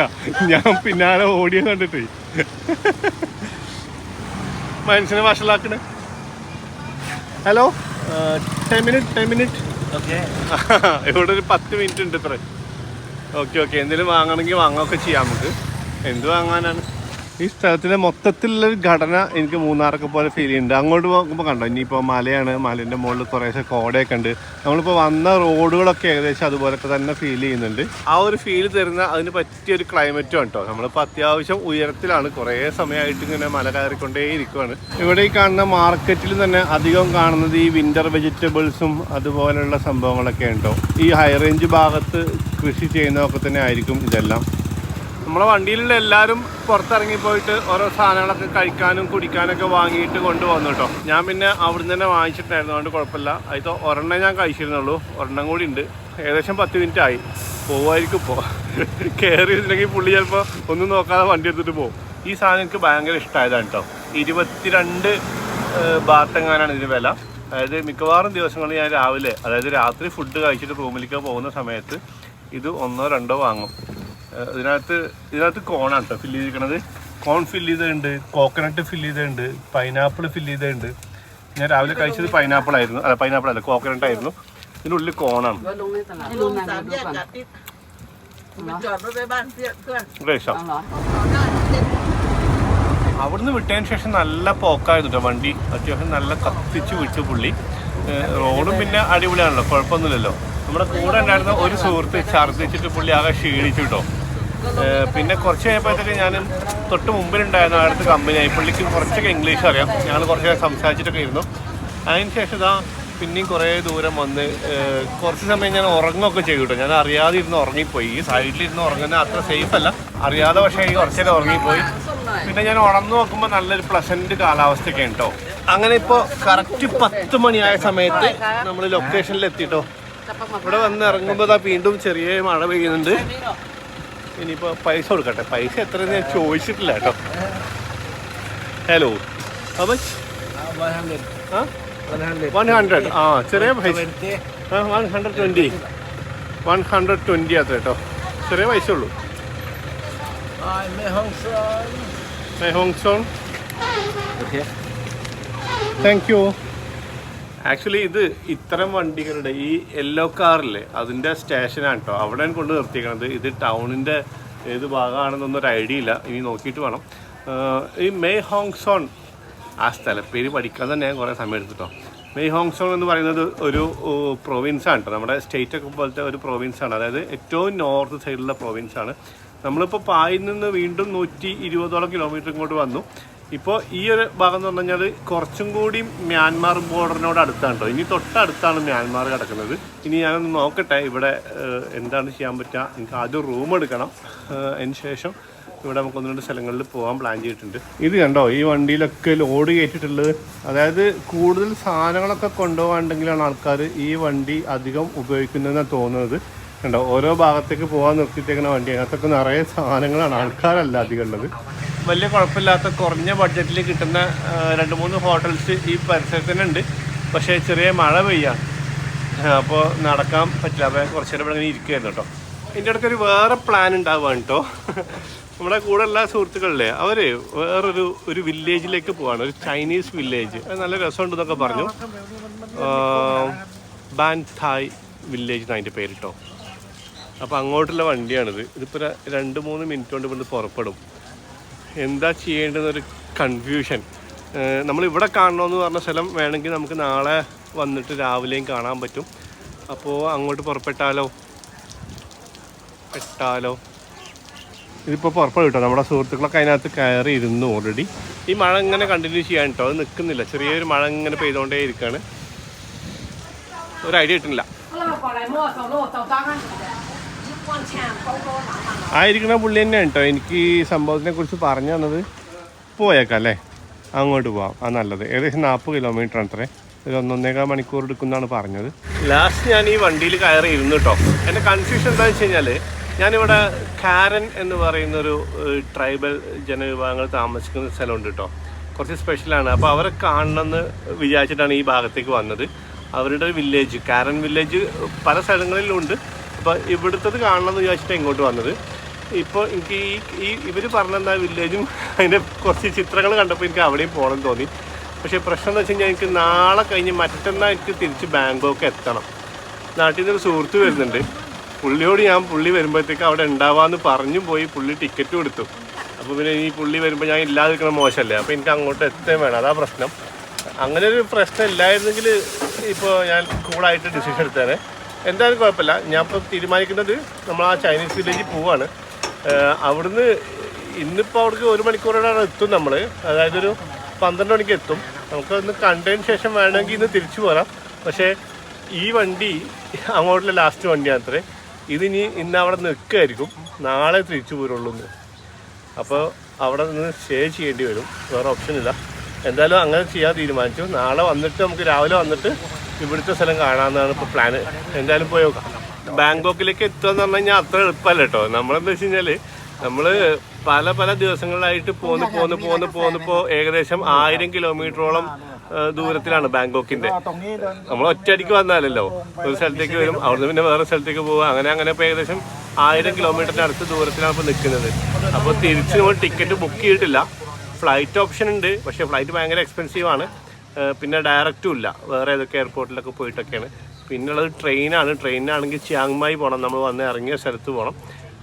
A: ഞാൻ പിന്നാലെ ഓടിയ കണ്ടിട്ട്. മനുഷ്യനെ വഷളാക്കണേ. Hello ten minute ten minute ഇവിടെ ഒരു പത്ത് മിനിറ്റ് ഉണ്ട് ഇത്ര. ഓക്കെ ഓക്കെ എന്തെങ്കിലും വാങ്ങണമെങ്കിൽ വാങ്ങുകയൊക്കെ ചെയ്യാം നമുക്ക്. എന്ത് വാങ്ങാനാണ്? ഈ സ്ഥലത്തിലെ മൊത്തത്തിലുള്ളൊരു ഘടന എനിക്ക് മൂന്നാറൊക്കെ പോലെ ഫീൽ ചെയ്യുന്നുണ്ട്. അങ്ങോട്ട് നോക്കുമ്പോൾ കണ്ടോ ഇനിയിപ്പോൾ മലയാണ് മലേന്റെ മുകളിൽ കുറേശ്ശെ കോടയൊക്കെ ഉണ്ട്. നമ്മളിപ്പോൾ വന്ന റോഡുകളൊക്കെ ഏകദേശം അതുപോലൊക്കെ തന്നെ ഫീൽ ചെയ്യുന്നുണ്ട്. ആ ഒരു ഫീൽ തരുന്ന അതിന് പറ്റിയ ഒരു ക്ലൈമറ്റും കേട്ടോ നമ്മളിപ്പോൾ അത്യാവശ്യം ഉയരത്തിലാണ് കുറേ സമയമായിട്ട് ഇങ്ങനെ മല കയറിക്കൊണ്ടേ ഇരിക്കുവാണ്. ഇവിടെ ഈ കാണുന്ന മാർക്കറ്റിൽ തന്നെ അധികം കാണുന്നത് ഈ വിന്റർ വെജിറ്റബിൾസും അതുപോലെയുള്ള സംഭവങ്ങളൊക്കെ ഉണ്ടോ? ഈ ഹൈ റേഞ്ച് ഭാഗത്ത് കൃഷി ചെയ്യുന്നതൊക്കെ തന്നെ ആയിരിക്കും ഇതെല്ലാം. നമ്മളെ വണ്ടിയിലുള്ള എല്ലാവരും പുറത്തിറങ്ങി പോയിട്ട് ഓരോ സാധനങ്ങളൊക്കെ കഴിക്കാനും കുടിക്കാനൊക്കെ വാങ്ങിയിട്ട് കൊണ്ടുവന്നു കേട്ടോ. ഞാൻ പിന്നെ അവിടുന്ന് തന്നെ വാങ്ങിച്ചിട്ടായിരുന്നു അതുകൊണ്ട് കുഴപ്പമില്ല. അതിൽ ഒരെണ്ണം ഞാൻ കഴിച്ചിരുന്നുള്ളൂ. ഒരെണ്ണം കൂടി ഉണ്ട്. ഏകദേശം പത്ത് മിനിറ്റ് ആയി. പോവായിരിക്കും ഇപ്പോൾ കയറിയിരുന്നെങ്കിൽ പുള്ളി ചിലപ്പോൾ ഒന്നും നോക്കാതെ വണ്ടി എടുത്തിട്ട് പോകും. ഈ സാധനം എനിക്ക് ഭയങ്കര ഇഷ്ടമായതാണ് കേട്ടോ. ഇരുപത്തിരണ്ട് ബാത്തെങ്ങാനാണ് ഇതിന് വില. അതായത് മിക്കവാറും ദിവസങ്ങളിൽ ഞാൻ രാവിലെ അതായത് രാത്രി ഫുഡ് കഴിച്ചിട്ട് റൂമിലേക്ക് പോകുന്ന സമയത്ത് ഇത് ഒന്നോ രണ്ടോ വാങ്ങും. ഇതിനകത്ത് ഇതിനകത്ത് കോണാണ് കേട്ടോ ഫില്ല് ചെയ്തിരിക്കണത്. കോൺ ഫില്ല് ചെയ്തിട്ടുണ്ട് കോക്കനട്ട് ഫില്ല് ചെയ്തിട്ടുണ്ട് പൈനാപ്പിൾ ഫില്ല് ചെയ്തിട്ടുണ്ട് ഞാൻ രാവിലെ കഴിച്ചത് പൈനാപ്പിൾ ആയിരുന്നു. അല്ല പൈനാപ്പിൾ അല്ല കോക്കനട്ട് ആയിരുന്നു. ഇതിനുള്ളിൽ കോണാണ് അവിടുന്ന് വിട്ടതിന് ശേഷം നല്ല പോക്കായിരുന്നു കേട്ടോ വണ്ടി. അത്യാവശ്യം നല്ല കത്തിച്ച് വിട്ടു പുള്ളി. റോഡും പിന്നെ അടിപൊളിയാണല്ലോ കുഴപ്പമൊന്നുമില്ലല്ലോ. നമ്മുടെ കൂടെ ഉണ്ടായിരുന്ന ഒരു സുഹൃത്ത് ഛർദ്ദിച്ചിട്ട് പുള്ളി ആകെ ക്ഷീണിച്ചു കേട്ടോ പിന്നെ കുറച്ച് കഴിഞ്ഞപ്പോഴത്തേക്ക് ഞാൻ തൊട്ട് മുമ്പിലുണ്ടായിരുന്ന അടുത്ത് കമ്പനിയായി പുള്ളിക്ക് കുറച്ചൊക്കെ ഇംഗ്ലീഷ് അറിയാം. ഞങ്ങൾ കുറച്ചൊക്കെ സംസാരിച്ചിട്ടൊക്കെ ഇരുന്നു. അതിന് ശേഷം ഇതാ പിന്നെയും കുറേ ദൂരം വന്ന് കുറച്ച് സമയം ഞാൻ ഉറങ്ങുകയൊക്കെ ചെയ്തു കേട്ടോ. ഞാൻ അറിയാതെ ഇരുന്ന് ഉറങ്ങിപ്പോയി. ഈ സൈഡിൽ ഇരുന്ന് ഉറങ്ങുന്നത് അത്ര സേഫ് അല്ല. അറിയാതെ പക്ഷേ ഈ കുറച്ച് നേരം ഉറങ്ങിപ്പോയി. പിന്നെ ഞാൻ ഉണർന്നു നോക്കുമ്പോൾ നല്ലൊരു പ്ലസന്റ് കാലാവസ്ഥയൊക്കെ ഉണ്ടോ അങ്ങനെ ഇപ്പോൾ കറക്റ്റ് പത്ത് മണിയായ സമയത്ത് നമ്മൾ ലൊക്കേഷനിൽ എത്തിട്ടോ ഇവിടെ വന്ന് ഇറങ്ങുമ്പോൾ വീണ്ടും ചെറിയ മഴ പെയ്യുന്നുണ്ട്. ഇനിയിപ്പോൾ പൈസ കൊടുക്കട്ടെ. പൈസ എത്ര ഞാൻ ചോദിച്ചിട്ടില്ല കേട്ടോ. ഹലോ വൺ ഹൺഡ്രഡ് ആ? ചെറിയ പൈസ. One hundred twenty one hundred twenty അത്ര കേട്ടോ. ചെറിയ പൈസ ഉള്ളൂ. മെഹോങ്സോൺ താങ്ക് യു ആക്ച്വലി ഇത് ഇത്തരം വണ്ടികളുടെ ഈ യെല്ലോ കാറില്ലേ അതിന്റെ സ്റ്റേഷനാണ് കേട്ടോ അവിടെയാണ് കൊണ്ട് നിർത്തിയിരിക്കണത്. ഇത് ടൗണിന്റെ ഏത് ഒരു ഐഡിയ ഇല്ല. ഇനി നോക്കിയിട്ട് വേണം. ഈ മെയ് ഹോങ്സോൺ ആ സ്ഥലപ്പേര് പഠിക്കാൻ തന്നെ ഞാൻ കുറേ സമയം എടുത്തിട്ടോ മെയ് ഹോങ്സോൺ എന്ന് പറയുന്നത് ഒരു പ്രൊവിൻസാണ് കേട്ടോ നമ്മുടെ സ്റ്റേറ്റ് ഒക്കെ പോലത്തെ ഒരു പ്രൊവിൻസാണ് അതായത് ഏറ്റവും നോർത്ത് സൈഡിലുള്ള പ്രൊവിൻസാണ് നമ്മളിപ്പോൾ പായിൽ നിന്ന് വീണ്ടും നൂറ്റി ഇരുപതോളം കിലോമീറ്റർ ഇങ്ങോട്ട് വന്നു. ഇപ്പോൾ ഈ ഒരു ഭാഗം എന്ന് പറഞ്ഞു കഴിഞ്ഞാൽ കുറച്ചും കൂടി മ്യാൻമാർ ബോർഡറിനോട് അടുത്താണ് കേട്ടോ ഇനി തൊട്ടടുത്താണ് മ്യാൻമാർ കിടക്കുന്നത്. ഇനി ഞാനൊന്ന് നോക്കട്ടെ ഇവിടെ എന്താണ് ചെയ്യാൻ പറ്റുക എനിക്ക് ആദ്യം റൂം എടുക്കണം. അതിന് ശേഷം ഇവിടെ നമുക്ക് ഒന്ന് രണ്ട് സ്ഥലങ്ങളിൽ പോകാൻ പ്ലാൻ ചെയ്തിട്ടുണ്ട്. ഇത് കണ്ടോ? ഈ വണ്ടിയിലൊക്കെ ലോഡ് കയറ്റിയിട്ടുള്ളത്. അതായത് കൂടുതൽ സാധനങ്ങളൊക്കെ കൊണ്ടുപോകാണ്ടെങ്കിലാണ് ആൾക്കാർ ഈ വണ്ടി അധികം ഉപയോഗിക്കുന്നതെന്നാണ് തോന്നുന്നത്. കണ്ടോ? ഓരോ ഭാഗത്തേക്ക് പോകാൻ നിർത്തിയിട്ടേക്കുന്ന വണ്ടി. അതിനകത്തൊക്കെ നിറയെ സാധനങ്ങളാണ്. ആൾക്കാരല്ല അധികം ഉള്ളത്. വലിയ കുഴപ്പമില്ലാത്ത കുറഞ്ഞ ബഡ്ജറ്റിൽ കിട്ടുന്ന രണ്ട് മൂന്ന് ഹോട്ടൽസ് ഈ പരിസരത്തിനുണ്ട് പക്ഷേ ചെറിയ മഴ പെയ്യാണ് അപ്പോൾ നടക്കാൻ പറ്റില്ല. അപ്പോൾ കുറച്ച് നേരം ഇവിടെ ഇങ്ങനെ ഇരിക്കുമായിരുന്നു കേട്ടോ. ഇടയ്ക്ക് ഒരു വേറെ പ്ലാൻ ഉണ്ടാവുകയാണ് കേട്ടോ. നമ്മുടെ കൂടെ എല്ലാ സുഹൃത്തുക്കളിലെ അവർ വേറൊരു ഒരു വില്ലേജിലേക്ക് പോവാണ്. ഒരു ചൈനീസ് വില്ലേജ് അത് നല്ല രസമുണ്ടെന്നൊക്കെ പറഞ്ഞു. ബാൻ തായ് വില്ലേജ് എന്നാണ് അതിന്റെ പേര് കേട്ടോ. അപ്പോൾ അങ്ങോട്ടുള്ള വണ്ടിയാണിത്. ഇതിപ്പോൾ രണ്ട് മൂന്ന് മിനിറ്റ് കൊണ്ട് ഇവിടുന്ന് പുറപ്പെടും. എന്താ ചെയ്യേണ്ടതെന്നൊരു കൺഫ്യൂഷൻ നമ്മൾ ഇവിടെ കാണണമെന്ന് പറഞ്ഞ സ്ഥലം വേണമെങ്കിൽ നമുക്ക് നാളെ വന്നിട്ട് രാവിലെയും കാണാൻ പറ്റും. അപ്പോൾ അങ്ങോട്ട് പുറപ്പെട്ടാലോ? പെട്ടാലോ? ഇതിപ്പോൾ പുറപ്പെടും കേട്ടോ. നമ്മുടെ സുഹൃത്തുക്കളൊക്കെ അതിനകത്ത് കയറി ഇരുന്നു ഓൾറെഡി ഈ മഴ ഇങ്ങനെ കണ്ടിന്യൂ ചെയ്യാൻ കേട്ടോ അത് നിൽക്കുന്നില്ല ചെറിയൊരു മഴ ഇങ്ങനെ പെയ്തുകൊണ്ടേ ഇരിക്കുകയാണ് ഒരു ഐഡിയ കിട്ടുന്നില്ല. ആയിരിക്കണ പുള്ളി തന്നെയാണ് കേട്ടോ എനിക്ക് ഈ സംഭവത്തിനെ കുറിച്ച് പറഞ്ഞു തന്നത് പോയേക്കാം അല്ലേ? അങ്ങോട്ട് പോവാം. ആ നല്ലത്. ഏകദേശം നാൽപ്പത് കിലോമീറ്റർ അത്രേ. ഒരു ഒന്നൊന്നേകാൽ മണിക്കൂർ എടുക്കുന്നതാണ് പറഞ്ഞത്. ലാസ്റ്റ് ഞാൻ ഈ വണ്ടിയിൽ കയറി ഇരുന്നു കേട്ടോ എന്റെ കൺഫ്യൂഷൻ എന്താണെന്ന് വെച്ച് കഴിഞ്ഞാൽ ഞാനിവിടെ കാരൻ എന്ന് പറയുന്നൊരു ട്രൈബൽ ജനവിഭാഗങ്ങൾ താമസിക്കുന്ന സ്ഥലമുണ്ട് കേട്ടോ കുറച്ച് സ്പെഷ്യലാണ് അപ്പോൾ അവരെ കാണണമെന്ന് വിചാരിച്ചിട്ടാണ് ഈ ഭാഗത്തേക്ക് വന്നത്. അവരുടെ വില്ലേജ് കാരൻ വില്ലേജ് പല സ്ഥലങ്ങളിലും ഉണ്ട്. അപ്പോൾ ഇവിടുത്തത് കാണണമെന്ന് വിചാരിച്ചിട്ട് ഇങ്ങോട്ട് വന്നത്. ഇപ്പോൾ എനിക്ക് ഈ ഈ ഇവർ പറഞ്ഞെന്താ വില്ലേജും അതിന്റെ കുറച്ച് ചിത്രങ്ങൾ കണ്ടപ്പോൾ എനിക്ക് അവിടെയും പോകണം തോന്നി. പക്ഷേ പ്രശ്നം എന്ന് വെച്ച് കഴിഞ്ഞാൽ എനിക്ക് നാളെ കഴിഞ്ഞ് മറ്റന്നാൾ എനിക്ക് തിരിച്ച് ബാങ്കോക്ക് എത്തണം. നാട്ടിൽ നിന്നൊരു സുഹൃത്ത് വരുന്നുണ്ട്. പുള്ളിയോട് ഞാൻ പുള്ളി വരുമ്പോഴത്തേക്ക് അവിടെ ഉണ്ടാവാന്ന് പറഞ്ഞു പോയി പുള്ളി ടിക്കറ്റ് കൊടുത്തു. അപ്പോൾ പിന്നെ ഈ പുള്ളി വരുമ്പോൾ ഞാൻ ഇല്ലാതിരിക്കണ മോശമല്ലേ അപ്പോൾ എനിക്ക് അങ്ങോട്ട് എത്തുകയും വേണം. അതാ പ്രശ്നം. അങ്ങനെ ഒരു പ്രശ്നം ഇല്ലായിരുന്നെങ്കിൽ ഇപ്പോൾ ഞാൻ കൂളായിട്ട് ഡിസിഷൻ എടുത്തേനെ. എന്തായാലും കുഴപ്പമില്ല. ഞാൻ ഇപ്പോൾ തീരുമാനിക്കുന്നത് നമ്മൾ ആ ചൈനീസ് വില്ലേജിൽ പോവാണ് അവിടുന്ന് ഇന്നിപ്പോൾ അവിടേക്ക് ഒരു മണിക്കൂറോടാണ് എത്തും നമ്മൾ അതായത് ഒരു പന്ത്രണ്ട് മണിക്ക് എത്തും. നമുക്ക് ഒന്ന് കണ്ടതിന് ശേഷം വേണമെങ്കിൽ ഇന്ന് തിരിച്ചു പോരാം. പക്ഷേ ഈ വണ്ടി അങ്ങോട്ടുള്ള ലാസ്റ്റ് വണ്ടിയാണ് അത്രേ. ഇതിനി ഇന്ന് അവിടെ നിൽക്കുമായിരിക്കും നാളെ തിരിച്ചു പോരുള്ളൂ അപ്പോൾ അവിടെ നിന്ന് സ്റ്റേ ചെയ്യേണ്ടി വരും. വേറെ ഓപ്ഷൻ ഇല്ല. എന്തായാലും അങ്ങനെ ചെയ്യാൻ തീരുമാനിച്ചു. നാളെ വന്നിട്ട് നമുക്ക് രാവിലെ വന്നിട്ട് ഇവിടുത്തെ സ്ഥലം കാണാമെന്നാണ് ഇപ്പോൾ പ്ലാന് എന്തായാലും പോയി നോക്കാം. ബാങ്കോക്കിലേക്ക് എത്തുക എന്ന് പറഞ്ഞു കഴിഞ്ഞാൽ അത്ര എളുപ്പമല്ല കേട്ടോ നമ്മളെന്താ വെച്ച് കഴിഞ്ഞാൽ നമ്മൾ പല പല ദിവസങ്ങളിലായിട്ട് പോന്ന് പോന്ന് പോന്ന് പോന്നിപ്പോൾ ഏകദേശം ആയിരം കിലോമീറ്ററോളം ദൂരത്തിലാണ് ബാങ്കോക്കിന്റെ. നമ്മൾ ഒറ്റയടിക്ക് വന്നാലല്ലോ. ഒരു സ്ഥലത്തേക്ക് വരും അവിടുന്ന് പിന്നെ വേറെ സ്ഥലത്തേക്ക് പോവുക. അങ്ങനെ അങ്ങനെ ഇപ്പോൾ ഏകദേശം ആയിരം കിലോമീറ്ററിന്റെ അടുത്ത് ദൂരത്തിലാണ് ഇപ്പോൾ നിൽക്കുന്നത് അപ്പോൾ തിരിച്ച് നമ്മൾ ടിക്കറ്റ് ബുക്ക് ചെയ്തിട്ടില്ല. ഫ്ലൈറ്റ് ഓപ്ഷൻ ഉണ്ട്. പക്ഷേ ഫ്ലൈറ്റ് ഭയങ്കര എക്സ്പെൻസീവ് ആണ്. പിന്നെ ഡയറക്റ്റും ഇല്ല. വേറെ ഏതൊക്കെ എയർപോർട്ടിലൊക്കെ പോയിട്ടൊക്കെയാണ്. പിന്നുള്ളത് ട്രെയിനാണ് ട്രെയിനാണെങ്കിൽ ചിയാങ്മായി പോകണം നമ്മൾ വന്ന് ഇറങ്ങിയ സ്ഥലത്ത് പോകണം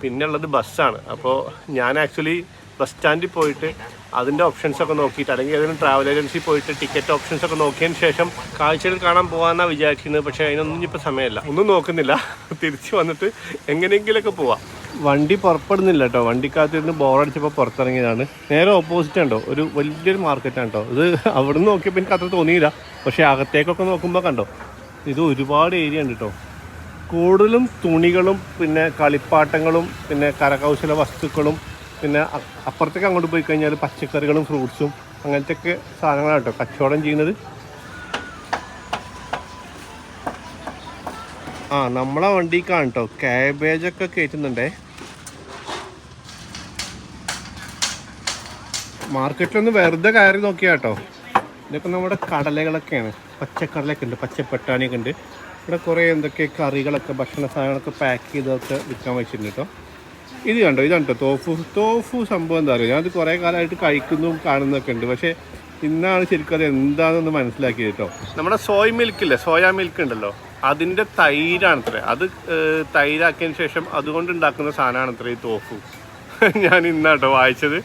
A: പിന്നുള്ളത് ബസ്സാണ് അപ്പോൾ ഞാൻ ആക്ച്വലി ബസ് സ്റ്റാൻഡിൽ പോയിട്ട് അതിന്റെ ഓപ്ഷൻസ് ഒക്കെ നോക്കിയിട്ട് അല്ലെങ്കിൽ ഏതെങ്കിലും ട്രാവൽ ഏജൻസി പോയിട്ട് ടിക്കറ്റ് ഓപ്ഷൻസ് ഒക്കെ നോക്കിയതിന് ശേഷം കാഴ്ചകൾ കാണാൻ പോകാമെന്നാണ് വിചാരിക്കുന്നത്. പക്ഷേ അതിനൊന്നും ഇപ്പോൾ സമയമില്ല. ഒന്നും നോക്കുന്നില്ല. (laughs) തിരിച്ച് വന്നിട്ട് എങ്ങനെയെങ്കിലുമൊക്കെ പോവാം. വണ്ടി പുറപ്പെടുന്നില്ല കേട്ടോ വണ്ടിക്കകത്തിരുന്ന് ബോറടിച്ചപ്പോൾ പുറത്തിറങ്ങിയതാണ്. നേരെ ഓപ്പോസിറ്റ് ഉണ്ടോ? ഒരു വലിയൊരു മാർക്കറ്റാണ് കേട്ടോ ഇത് അവിടെ നിന്ന് നോക്കിയപ്പോൾ എനിക്ക് അത്ര തോന്നിയില്ല. പക്ഷേ അകത്തേക്കൊക്കെ നോക്കുമ്പോൾ കണ്ടോ? ഇത് ഒരുപാട് ഏരിയ ഉണ്ട് കേട്ടോ കൂടുതലും തുണികളും പിന്നെ കളിപ്പാട്ടങ്ങളും പിന്നെ കരകൗശല വസ്തുക്കളും പിന്നെ അപ്പുറത്തേക്ക് അങ്ങോട്ട് പോയി കഴിഞ്ഞാൽ പച്ചക്കറികളും ഫ്രൂട്ട്സും അങ്ങനത്തെ ഒക്കെ സാധനങ്ങളാണ് കേട്ടോ കച്ചവടം ചെയ്യുന്നത്. ആ നമ്മളെ വണ്ടിക്കാണ് കേട്ടോ ക്യാബേജൊക്കെ കയറ്റുന്നുണ്ടേ മാർക്കറ്റിലൊന്ന് വെറുതെ കയറി നോക്കിയാ കേട്ടോ ഇതൊക്കെ നമ്മുടെ കടലകളൊക്കെയാണ്. പച്ചക്കടലൊക്കെ ഉണ്ട് പച്ചപ്പട്ടാണിയൊക്കെ ഉണ്ട്. ഇവിടെ കുറേ എന്തൊക്കെ കറികളൊക്കെ ഭക്ഷണ സാധനങ്ങളൊക്കെ പാക്ക് ചെയ്തൊക്കെ വിൽക്കാൻ വെച്ചിട്ടുണ്ട് കേട്ടോ ഇത് കണ്ടോ ഇത് കണ്ടോ തോഫു തോഫു സംഭവം എന്താ പറയുക ഞാനത് കുറേ കാലമായിട്ട് കഴിക്കുന്നതും കാണുന്നൊക്കെ ഉണ്ട്. പക്ഷേ ഇന്നാണ് ശരിക്കും അത് എന്താണെന്ന് മനസ്സിലാക്കിയത് കേട്ടോ. നമ്മുടെ സോയ് മിൽക്ക് ഇല്ലേ? സോയാ മിൽക്ക് ഉണ്ടല്ലോ. അതിന്റെ തൈരാണത്രേ. അത് തൈരാക്കിയതിന് ശേഷം അതുകൊണ്ട് ഉണ്ടാക്കുന്ന സാധനമാണത്രേ ഈ തോഫു (laughs) ഞാൻ ഇന്നാണ് ഇന്നാട്ടോ വായിച്ചത്.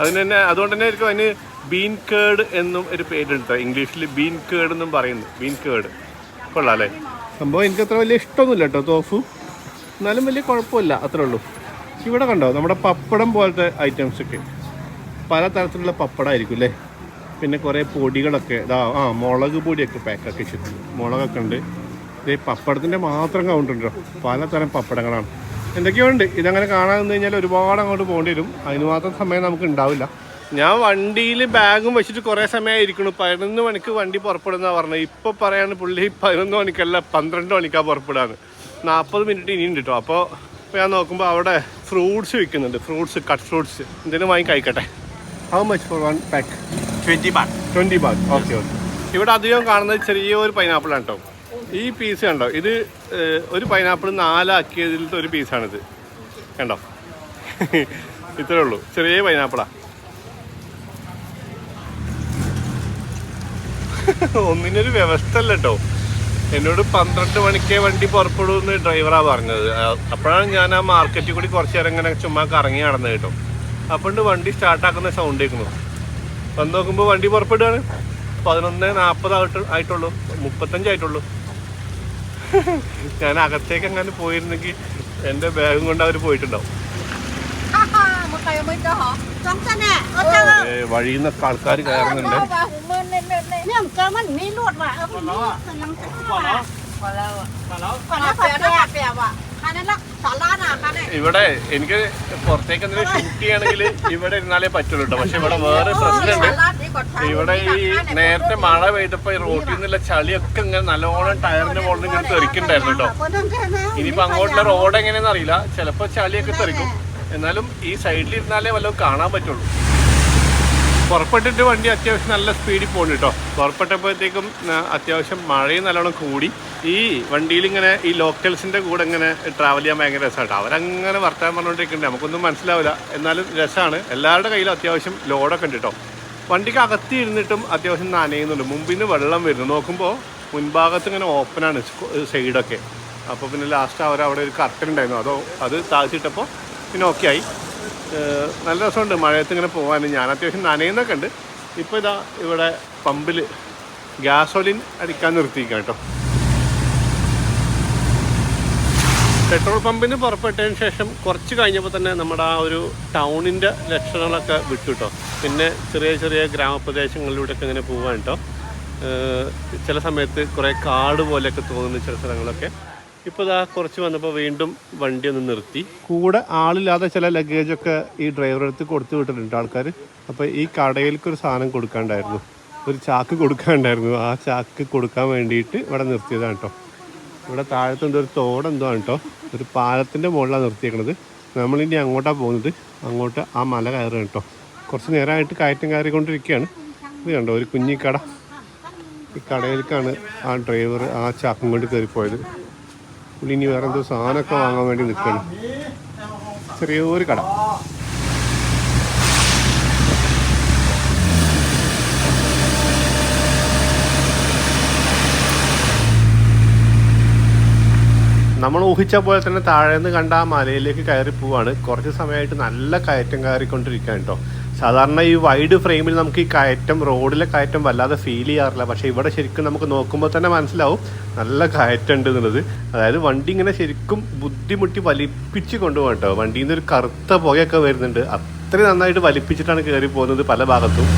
A: അതിന് തന്നെ അതുകൊണ്ട് തന്നെ ആയിരിക്കും അതിന് ബീൻ കേഡ് എന്നും ഒരു പേരുണ്ട് ഇംഗ്ലീഷിൽ ബീൻ കേഡ് എന്നും പറയുന്നു. ബീൻ കേഡ് കൊള്ളാം അല്ലേ? സംഭവം എനിക്ക് അത്ര വലിയ ഇഷ്ടമൊന്നുമില്ല കേട്ടോ തോഫു എന്നാലും വലിയ കുഴപ്പമില്ല അത്രേ ഉള്ളൂ. ഇവിടെ കണ്ടോ നമ്മുടെ പപ്പടം പോലത്തെ ഐറ്റംസ് ഒക്കെ. പല തരത്തിലുള്ള പപ്പടമായിരിക്കും അല്ലേ പിന്നെ കുറേ പൊടികളൊക്കെ ഇതാ ആ മുളക് പൊടിയൊക്കെ പാക്കൊക്കെ വെച്ചിട്ടുണ്ട്. മുളകൊക്കെ ഉണ്ട്. ഇത് പപ്പടത്തിന്റെ മാത്രം കൗണ്ട് ഉണ്ടോ പലതരം പപ്പടങ്ങളാണ്. എന്തൊക്കെയോ ഉണ്ട്. ഇതങ്ങനെ കാണാൻ നിന്ന് കഴിഞ്ഞാൽ ഒരുപാട് അങ്ങോട്ട് പോകേണ്ടി വരും. അതിന് മാത്രം സമയം നമുക്ക് ഉണ്ടാവില്ല. ഞാൻ വണ്ടിയിൽ ബാഗും വെച്ചിട്ട് കുറേ സമയം ഇരിക്കണു പതിനൊന്ന് മണിക്ക് വണ്ടി പുറപ്പെടുന്ന പറഞ്ഞത്. ഇപ്പോൾ പറയാണ് പുള്ളി പതിനൊന്ന് മണിക്കല്ല പന്ത്രണ്ട് മണിക്കാണ് പുറപ്പെടാന്ന്. നാൽപ്പത് മിനിറ്റ് ഇനിയുണ്ട് കേട്ടോ അപ്പോൾ ഞാൻ നോക്കുമ്പോൾ അവിടെ ഫ്രൂട്ട്സ് വിൽക്കുന്നുണ്ട്. ഫ്രൂട്ട്സ് കട്ട് ഫ്രൂട്ട്സ് എന്തെങ്കിലും വാങ്ങി കഴിക്കട്ടെ. How much for one pack
C: twenty bag
A: twenty bag okay okay ഇവിടെ അധികം കാണുന്നത് ചെറിയൊരു പൈനാപ്പിളാണ് കേട്ടോ ഈ പീസ് കണ്ടോ? ഇത് ഒരു പൈനാപ്പിൾ നാലാക്കിയതിലത്തെ ഒരു പീസാണിത് കണ്ടോ? (laughs) ഇത്രേ ഉള്ളൂ. ചെറിയ പൈനാപ്പിളാ (laughs) ഒന്നിനൊരു വ്യവസ്ഥ അല്ല കേട്ടോ എന്നോട് പന്ത്രണ്ട് മണിക്കേ വണ്ടി പുറപ്പെടുമെന്ന് എന്ന് ഡ്രൈവറാ പറഞ്ഞത്. അപ്പോഴാണ് ഞാൻ ആ മാർക്കറ്റിൽ കൂടി കുറച്ച് നേരം ഇങ്ങനെ ചുമ്മാ കറങ്ങി നടന്നത് കേട്ടോ. അപ്പോണ്ട് വണ്ടി സ്റ്റാർട്ടാക്കുന്ന സൗണ്ട് കേൾക്കുന്നു. വന്ന് നോക്കുമ്പോൾ വണ്ടി പുറപ്പെടുകയാണ് പതിനൊന്ന് നാൽപ്പത് ആയിട്ട് ആയിട്ടുള്ളൂ. മുപ്പത്തഞ്ചായിട്ടുള്ളൂ (laughs) ഞാൻ അകത്തേക്ക് അങ്ങനെ പോയിരുന്നെങ്കിൽ എന്റെ ബാഗും കൊണ്ട് അവർ പോയിട്ടുണ്ടാവും. വഴിയിൽ നിന്നൊക്കെ ആൾക്കാർ കയറുന്നുണ്ട്. ഇവിടെ എനിക്ക് പുറത്തേക്ക് എന്തെങ്കിലും ഷൂട്ട് ചെയ്യണമെങ്കിൽ ഇവിടെ ഇരുന്നാലേ പറ്റുള്ളൂ കേട്ടോ പക്ഷെ ഇവിടെ വേറെ പ്രശ്നമുണ്ട്. ഇവിടെ ഈ നേരത്തെ മഴ പെയ്തപ്പോ ഈ റോട്ടിൽ നിന്നുള്ള ചളിയൊക്കെ ഇങ്ങനെ നല്ലോണം ടയറിന്റെ മുകളിൽ ഇങ്ങനെ തെറിക്കുണ്ടായിരുന്നു കേട്ടോ ഇനിയിപ്പോ അങ്ങോട്ടുള്ള റോഡ് എങ്ങനെയാണെന്ന് അറിയില്ല. ചിലപ്പോ ചളിയൊക്കെ തെറിക്കും. എന്നാലും ഈ സൈഡിൽ ഇരുന്നാലേ വല്ലതും കാണാൻ പറ്റുള്ളൂ. പുറപ്പെട്ടിട്ട് വണ്ടി അത്യാവശ്യം നല്ല സ്പീഡിൽ പോകുന്നു കേട്ടോ പുറപ്പെട്ടപ്പോഴത്തേക്കും അത്യാവശ്യം മഴയും നല്ലോണം കൂടി. ഈ വണ്ടിയിൽ ഇങ്ങനെ ഈ ലോക്കൽസിന്റെ കൂടെ ഇങ്ങനെ ട്രാവൽ ചെയ്യാൻ ഭയങ്കര രസമാട്ടോ അവരങ്ങനെ വർത്താൻ പറഞ്ഞുകൊണ്ടിരിക്കുന്നുണ്ട് നമുക്കൊന്നും മനസ്സിലാവില്ല. എന്നാലും രസമാണ് എല്ലാവരുടെ കയ്യിലും അത്യാവശ്യം ലോഡൊക്കെ ഉണ്ട് കേട്ടോ വണ്ടിക്ക് അകത്തി ഇരുന്നിട്ടും അത്യാവശ്യം നനയുന്നുണ്ട്. മുമ്പിൽ നിന്ന് വെള്ളം വരുന്നു. നോക്കുമ്പോൾ മുൻഭാഗത്ത് ഇങ്ങനെ ഓപ്പണാണ് സൈഡൊക്കെ അപ്പോൾ പിന്നെ ലാസ്റ്റ് അവർ അവിടെ ഒരു കർട്ടൻ ഉണ്ടായിരുന്നു. അതോ അത് താഴ്ത്തിയിട്ടപ്പോൾ പിന്നെ ഓക്കെ ആയി. നല്ല രസമുണ്ട് മഴയത്ത് ഇങ്ങനെ പോകാൻ ഞാൻ അത്യാവശ്യം നനയുന്നൊക്കെ ഉണ്ട്. ഇപ്പോൾ ഇതാ ഇവിടെ പമ്പിൽ ഗ്യാസോലിൻ അടിക്കാൻ നിർത്തിയിരിക്കാം കേട്ടോ. പെട്രോൾ പമ്പിന് പുറപ്പെട്ടതിന് ശേഷം കുറച്ച് കഴിഞ്ഞപ്പോൾ തന്നെ നമ്മുടെ ആ ഒരു ടൗണിന്റെ ലക്ഷണങ്ങളൊക്കെ വിട്ടു കേട്ടോ. പിന്നെ ചെറിയ ചെറിയ ഗ്രാമപ്രദേശങ്ങളിലൂടെയൊക്കെ ഇങ്ങനെ പോകാൻ കേട്ടോ. ചില സമയത്ത് കുറേ കാട് പോലെയൊക്കെ തോന്നുന്ന ചില സ്ഥലങ്ങളൊക്കെ. ഇപ്പോൾ ഇതാ കുറച്ച് വന്നപ്പോൾ വീണ്ടും വണ്ടി ഒന്ന് നിർത്തി. കൂടെ ആളില്ലാതെ ചില ലഗേജൊക്കെ ഈ ഡ്രൈവറെ അടുത്ത് കൊടുത്തു വിട്ടിട്ടുണ്ട് ആൾക്കാർ അപ്പോൾ ഈ കടയിലേക്ക് ഒരു സാധനം കൊടുക്കാണ്ടായിരുന്നു. ഒരു ചാക്ക് കൊടുക്കാണ്ടായിരുന്നു. ആ ചാക്ക് കൊടുക്കാൻ വേണ്ടിയിട്ട് ഇവിടെ നിർത്തിയതാണ് കേട്ടോ ഇവിടെ താഴത്തുണ്ട് ഒരു തോടെന്തോ ആണ് കേട്ടോ ഒരു പാലത്തിന്റെ മുകളിലാണ് നിർത്തിയേക്കണത്. നമ്മളിനി അങ്ങോട്ടാണ് പോകുന്നത്. അങ്ങോട്ട് ആ മല കയറുകയാണ് കേട്ടോ കുറച്ച് നേരമായിട്ട് കയറ്റം കയറിക്കൊണ്ടിരിക്കുകയാണ്. ഇത് കണ്ടോ? ഒരു കുഞ്ഞിക്കട. കട ഈ കടയിലേക്കാണ് ആ ഡ്രൈവർ ആ ചാക്കും കൊണ്ട് കയറിപ്പോയത്. പുള്ളി ഇനി വേറെ എന്തോ സാധനമൊക്കെ വാങ്ങാൻ വേണ്ടി നിൽക്കണം ചെറിയൊരു കട. നമ്മൾ ഊഹിച്ച പോലെ തന്നെ താഴേന്ന് കണ്ട ആ മലയിലേക്ക് കയറി പോവാണ്. കുറച്ച് സമയമായിട്ട് നല്ല കയറ്റം കയറിക്കൊണ്ടിരിക്കുകയാണ് കേട്ടോ. സാധാരണ ഈ വൈഡ് ഫ്രെയിമിൽ നമുക്ക് ഈ കയറ്റം റോഡിലെ കയറ്റം വല്ലാതെ ഫീൽ ചെയ്യാറില്ല. പക്ഷേ ഇവിടെ ശരിക്കും നമുക്ക് നോക്കുമ്പോൾ തന്നെ മനസ്സിലാവും നല്ല കയറ്റം ഉണ്ട് എന്നുള്ളത്. അതായത് വണ്ടി ഇങ്ങനെ ശരിക്കും ബുദ്ധിമുട്ടി വലിപ്പിച്ച് കൊണ്ടുപോകാം കേട്ടോ. വണ്ടിയിൽ നിന്ന് ഒരു കറുത്ത പുകയൊക്കെ വരുന്നുണ്ട്. അത്രയും നന്നായിട്ട് വലിപ്പിച്ചിട്ടാണ് കയറി പോകുന്നത് പല ഭാഗത്തും.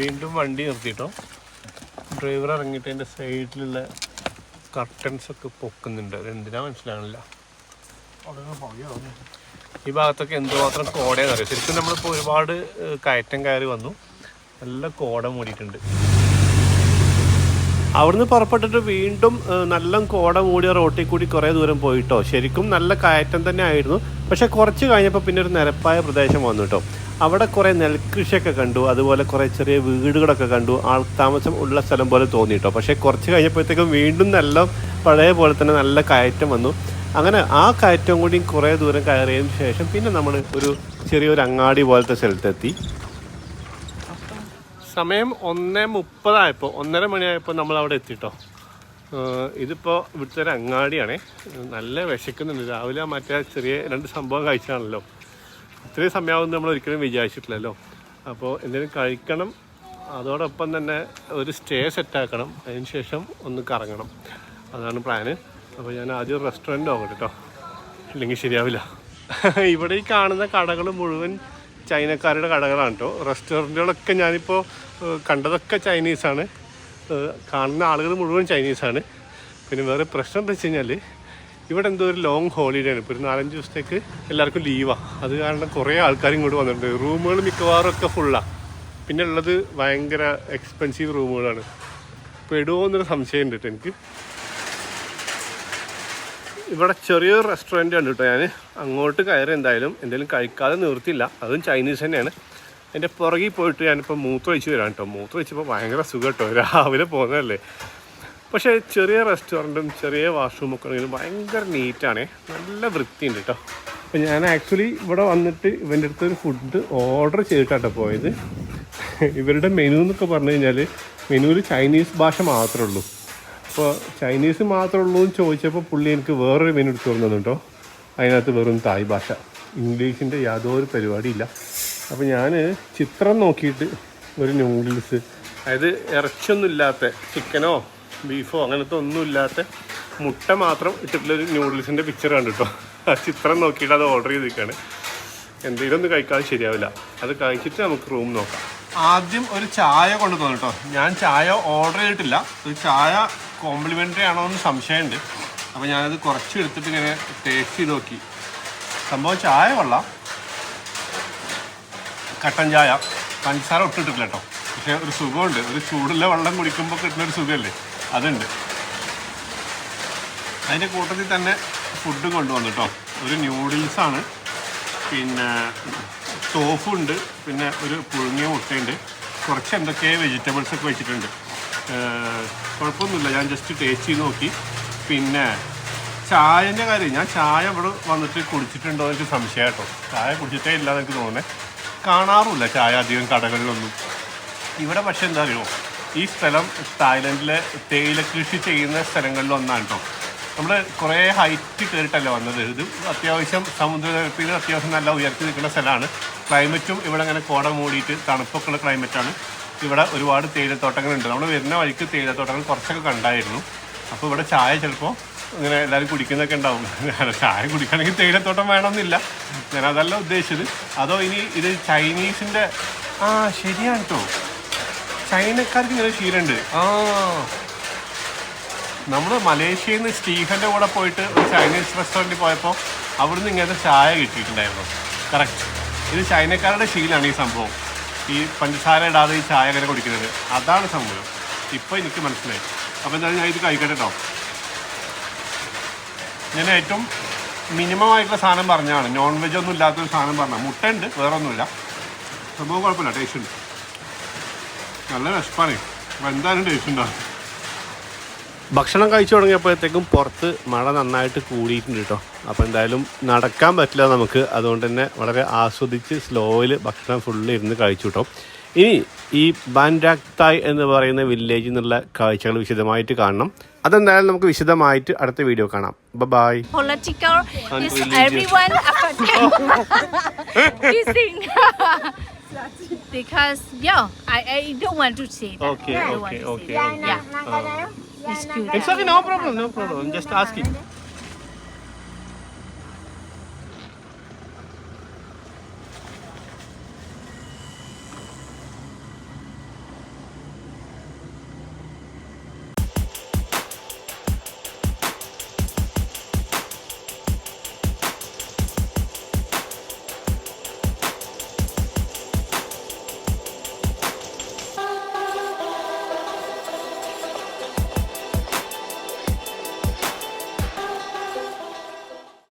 A: വീണ്ടും വണ്ടി നിർത്തിയിട്ടോ ഡ്രൈവർ ഇറങ്ങിയിട്ട് അതിന്റെ സൈഡിലുള്ള കർട്ടൻസ് ഒക്കെ പൊക്കുന്നുണ്ട്. അത് എന്തിനാ മനസ്സിലാകണില്ല ഈ ഭാഗത്തൊക്കെ എന്തുമാത്രം കോടയാണെന്നറിയാം? ശരിക്കും നമ്മളിപ്പോൾ ഒരുപാട് കയറ്റം കയറി വന്നു. നല്ല കോട മൂടിയിട്ടുണ്ട്. അവിടുന്ന് പുറപ്പെട്ടിട്ട് വീണ്ടും നല്ല കോട മൂടിയ റോട്ടിൽ കൂടി കുറേ ദൂരം പോയിട്ടോ? ശരിക്കും നല്ല കയറ്റം തന്നെ ആയിരുന്നു. പക്ഷേ കുറച്ച് കഴിഞ്ഞപ്പോൾ പിന്നെ ഒരു നിരപ്പായ പ്രദേശം വന്നു കേട്ടോ. അവിടെ കുറേ നെൽകൃഷിയൊക്കെ കണ്ടു. അതുപോലെ കുറേ ചെറിയ വീടുകളൊക്കെ കണ്ടു. ആൾ താമസം ഉള്ള സ്ഥലം പോലെ തോന്നി കേട്ടോ. പക്ഷേ കുറച്ച് കഴിഞ്ഞപ്പോഴത്തേക്കും വീണ്ടും നല്ല പഴയ പോലെ തന്നെ നല്ല കയറ്റം വന്നു. അങ്ങനെ ആ കയറ്റം കൂടി കുറേ ദൂരം കയറിയതിന് ശേഷം പിന്നെ നമ്മൾ ഒരു ചെറിയൊരു അങ്ങാടി പോലത്തെ സ്ഥലത്തെത്തി. സമയം ഒന്നേ മുപ്പതായപ്പോൾ ഒന്നര മണിയായപ്പോൾ നമ്മൾ അവിടെ എത്തിട്ടോ. ഇതിപ്പോൾ ഇവിടുത്തെ ഒരു അങ്ങാടിയാണേ. നല്ല വിശക്കുന്നുണ്ട്. രാവിലെ മറ്റേ ചെറിയ രണ്ട് സംഭവം കഴിച്ചാണല്ലോ. ഇത്രയും സമയമാവും നമ്മൾ ഒരിക്കലും വിചാരിച്ചിട്ടില്ലല്ലോ. അപ്പോൾ എന്തെങ്കിലും കഴിക്കണം. അതോടൊപ്പം തന്നെ ഒരു സ്റ്റേ സെറ്റാക്കണം. അതിന് ശേഷം ഒന്ന് കറങ്ങണം. അതാണ് പ്ലാന്. അപ്പോൾ ഞാൻ ആദ്യം റെസ്റ്റോറന്റ് നോക്കട്ടെ കേട്ടോ ഇല്ലെങ്കിൽ ശരിയാവില്ല. (laughs) ഇവിടെ ഈ കാണുന്ന കടകൾ മുഴുവൻ ചൈനക്കാരുടെ കടകളാണ് കേട്ടോ. റെസ്റ്റോറന്റുകളൊക്കെ ഞാനിപ്പോൾ കണ്ടതൊക്കെ ചൈനീസാണ്. കാണുന്ന ആളുകൾ മുഴുവൻ ചൈനീസാണ്. പിന്നെ വേറെ പ്രശ്നം എന്താ വെച്ച് കഴിഞ്ഞാൽ ഇവിടെ എന്തോ ഒരു ലോങ് ഹോളിഡേ ആണ്. ഇപ്പോൾ ഒരു നാലഞ്ച് ദിവസത്തേക്ക് എല്ലാവർക്കും ലീവാണ് അത് കാരണം കുറേ ആൾക്കാർ ഇങ്ങോട്ട് വന്നിട്ടുണ്ട്. റൂമുകൾ മിക്കവാറും ഒക്കെ ഫുള്ളാണ് പിന്നെ ഉള്ളത് ഭയങ്കര എക്സ്പെൻസീവ് റൂമുകളാണ്. പെടുമോ എന്നൊരു സംശയം ഉണ്ട് കേട്ടോ എനിക്ക്. ഇവിടെ ചെറിയൊരു റെസ്റ്റോറന്റ് ഉണ്ട് കേട്ടോ ഞാൻ അങ്ങോട്ട് കയറി എന്തായാലും എന്തെങ്കിലും കഴിക്കാതെ നിർത്തില്ല അതും ചൈനീസ് തന്നെയാണ്. എന്റെ പുറകിൽ പോയിട്ട് ഞാനിപ്പോൾ മൂത്രമൊഴിച്ച് വരാം കേട്ടോ മൂത്രമൊഴിച്ചപ്പോൾ ഭയങ്കര സുഖം കേട്ടോ രാവിലെ പോകുന്നതല്ലേ. പക്ഷേ ചെറിയ റെസ്റ്റോറന്റും ചെറിയ വാഷ്റൂം ഒക്കെ ആണെങ്കിലും ഭയങ്കര നീറ്റാണ് നല്ല വൃത്തിയുണ്ട് കേട്ടോ അപ്പോൾ ഞാൻ ആക്ച്വലി ഇവിടെ വന്നിട്ട് ഇവന്റെ അടുത്തൊരു ഫുഡ് ഓർഡർ ചെയ്തിട്ടാട്ടോ പോയത്. ഇവരുടെ മെനു എന്നൊക്കെ പറഞ്ഞു കഴിഞ്ഞാൽ മെനുവിൽ ചൈനീസ് ഭാഷ മാത്രമേ ഉള്ളൂ. അപ്പോൾ ചൈനീസ് മാത്രമേ ഉള്ളൂ എന്ന് ചോദിച്ചപ്പോൾ പുള്ളി എനിക്ക് വേറൊരു മെനു എടുത്ത് തന്നിട്ടുണ്ടോ അതിനകത്ത് വെറും തായ് ഭാഷ. ഇംഗ്ലീഷിന്റെ യാതൊരു പരിപാടിയില്ല. അപ്പോൾ ഞാൻ ചിത്രം നോക്കിയിട്ട് ഒരു നൂഡിൽസ് അതായത് ഇറച്ചിയൊന്നും ഇല്ലാത്ത ചിക്കനോ ബീഫോ അങ്ങനത്തെ ഒന്നും ഇല്ലാത്ത മുട്ട മാത്രം ഇട്ടിട്ടുള്ളൊരു നൂഡിൽസിന്റെ പിക്ചർ കണ്ടിട്ടോ ആ ചിത്രം നോക്കിയിട്ട് അത് ഓർഡർ ചെയ്തിരിക്കുകയാണ്. എന്തെങ്കിലും ഒന്നും കഴിക്കാതെ ശരിയാവില്ല. അത് കഴിച്ചിട്ട് നമുക്ക് റൂം നോക്കാം. ആദ്യം ഒരു ചായ കൊണ്ടു കേട്ടോ. ഞാൻ ചായ ഓർഡർ ചെയ്തിട്ടില്ല. ഒരു ചായ കോംപ്ലിമെന്ററി ആണോ എന്ന് സംശയമുണ്ട്. അപ്പോൾ ഞാനത് കുറച്ച് എടുത്തിട്ട് ഇങ്ങനെ ടേസ്റ്റ് ചെയ്ത് നോക്കി. സംഭവം ചായ കൊള്ളാം. കട്ടൻ ചായ. പഞ്ചസാര ഒട്ടിട്ടില്ല കേട്ടോ പക്ഷേ ഒരു സുഖമുണ്ട്. ഒരു ചൂടുള്ള വെള്ളം കുടിക്കുമ്പോൾ കിട്ടുന്നൊരു സുഖമല്ലേ അതുണ്ട്. അതിന്റെ കൂട്ടത്തിൽ തന്നെ ഫുഡ് കൊണ്ടുവന്നു കേട്ടോ ഒരു ന്യൂഡിൽസാണ് പിന്നെ തോഫുണ്ട് പിന്നെ ഒരു പുഴുങ്ങിയ മുട്ടയുണ്ട്. കുറച്ച് എന്തൊക്കെ വെജിറ്റബിൾസൊക്കെ വെച്ചിട്ടുണ്ട്. കുഴപ്പമൊന്നുമില്ല. ഞാൻ ജസ്റ്റ് ടേസ്റ്റ് ചെയ്ത് നോക്കി. പിന്നെ ചായന്റെ കാര്യം ഞാൻ ചായ ഇവിടെ വന്നിട്ട് കുടിച്ചിട്ടുണ്ടോ എന്ന് എനിക്ക് സംശയം കേട്ടോ. ചായ കുടിച്ചിട്ടേ ഇല്ല എനിക്ക് തോന്നുന്നത് കാണാറുമില്ല ചായ അധികം കടകളിലൊന്നും. ഇവിടെ പക്ഷെ എന്താ അറിയുമോ ഈ സ്ഥലം തായ്ലൻഡിലെ തേയില കൃഷി ചെയ്യുന്ന സ്ഥലങ്ങളിൽ ഒന്നാണ് കേട്ടോ. നമ്മൾ കുറേ ഹൈറ്റ് കയറിയിട്ടല്ല വന്നത്. ഇത് അത്യാവശ്യം സമുദ്രത്തിൽ അത്യാവശ്യം നല്ല ഉയർത്തി നിൽക്കുന്ന സ്ഥലമാണ്. ക്ലൈമറ്റും ഇവിടെ അങ്ങനെ കോട മൂടിയിട്ട് തണുപ്പൊക്കെയുള്ള ക്ലൈമറ്റാണ് ഇവിടെ ഒരുപാട് തേയിലത്തോട്ടങ്ങളുണ്ട്. നമ്മൾ വരുന്ന വഴിക്ക് തേയിലത്തോട്ടങ്ങൾ കുറച്ചൊക്കെ കണ്ടായിരുന്നു. അപ്പോൾ ഇവിടെ ചായ ചിലപ്പോൾ ഇങ്ങനെ എല്ലാവരും കുടിക്കുന്നൊക്കെ ഉണ്ടാവും. (laughs) ചായ കുടിക്കണമെങ്കിൽ തേയിലത്തോട്ടം വേണമെന്നില്ല. ഞാൻ അതല്ല ഉദ്ദേശിച്ചത്. അതോ ഇനി ഇത് ചൈനീസിന്റെ ആ ശരിയാണ് കേട്ടോ ചൈനക്കാർക്ക് ഇങ്ങനെ ശീലമുണ്ട്. ആ. നമ്മൾ മലേഷ്യയിൽ നിന്ന് സ്റ്റീഫന്റെ കൂടെ പോയിട്ട് ഒരു ചൈനീസ് റെസ്റ്റോറന്റിൽ പോയപ്പോൾ അവിടുന്ന് ഇങ്ങനത്തെ ചായ കിട്ടിയിട്ടുണ്ടായിരുന്നു. കറക്റ്റ് ഇത് ചൈനക്കാരുടെ ശീലമാണ് ഈ സംഭവം. ഈ പഞ്ചസാര ഇടാതെ ഈ ചായ അങ്ങനെ കുടിക്കുന്നത്. അതാണ് സംഭവം. ഇപ്പോൾ എനിക്ക് മനസ്സിലായി. അപ്പോൾ എന്തായാലും ഞാൻ ഇത് കഴിക്കട്ടെ കേട്ടോ ഞാൻ ഏറ്റവും മിനിമം ആയിട്ടുള്ള സാധനം പറഞ്ഞാണ് നോൺ വെജ് ഒന്നും ഇല്ലാത്തൊരു സാധനം പറഞ്ഞാൽ മുട്ട ഉണ്ട് വേറെ ഒന്നുമില്ല സംഭവം കുഴപ്പമില്ല ടേസ്റ്റ് ഉണ്ട്. നല്ല വിശപ്പാണ്. അപ്പോൾ എന്തായാലും ടേസ്റ്റ് ഉണ്ടാവും. ഭക്ഷണം കഴിച്ചു തുടങ്ങിയപ്പോഴത്തേക്കും പുറത്ത് മഴ നന്നായിട്ട് കൂടിയിട്ടുണ്ട് കേട്ടോ അപ്പോൾ എന്തായാലും നടക്കാൻ പറ്റില്ല നമുക്ക്. അതുകൊണ്ട് തന്നെ വളരെ ആസ്വദിച്ച് സ്ലോയിൽ ഭക്ഷണം ഫുള്ള് ഇരുന്ന് കഴിച്ചു കേട്ടോ ഇനി ഈ ബാൻഡാക്തായ് എന്ന് പറയുന്ന വില്ലേജിൽ നിന്നുള്ള കാഴ്ചകൾ വിശദമായിട്ട് കാണണം. അതെന്തായാലും നമുക്ക് വിശദമായിട്ട് അടുത്ത വീഡിയോ കാണാം. Bye
D: political is everyone. (laughs) (laughs) (laughs) because yeah I, I don't want to say that.
A: Okay,
D: I don't
A: okay,
D: want to
A: okay,
D: say that.
A: okay.
D: yeah
A: Uh,
D: it's good
A: It's okay, no problem, no problem. I'm just asking.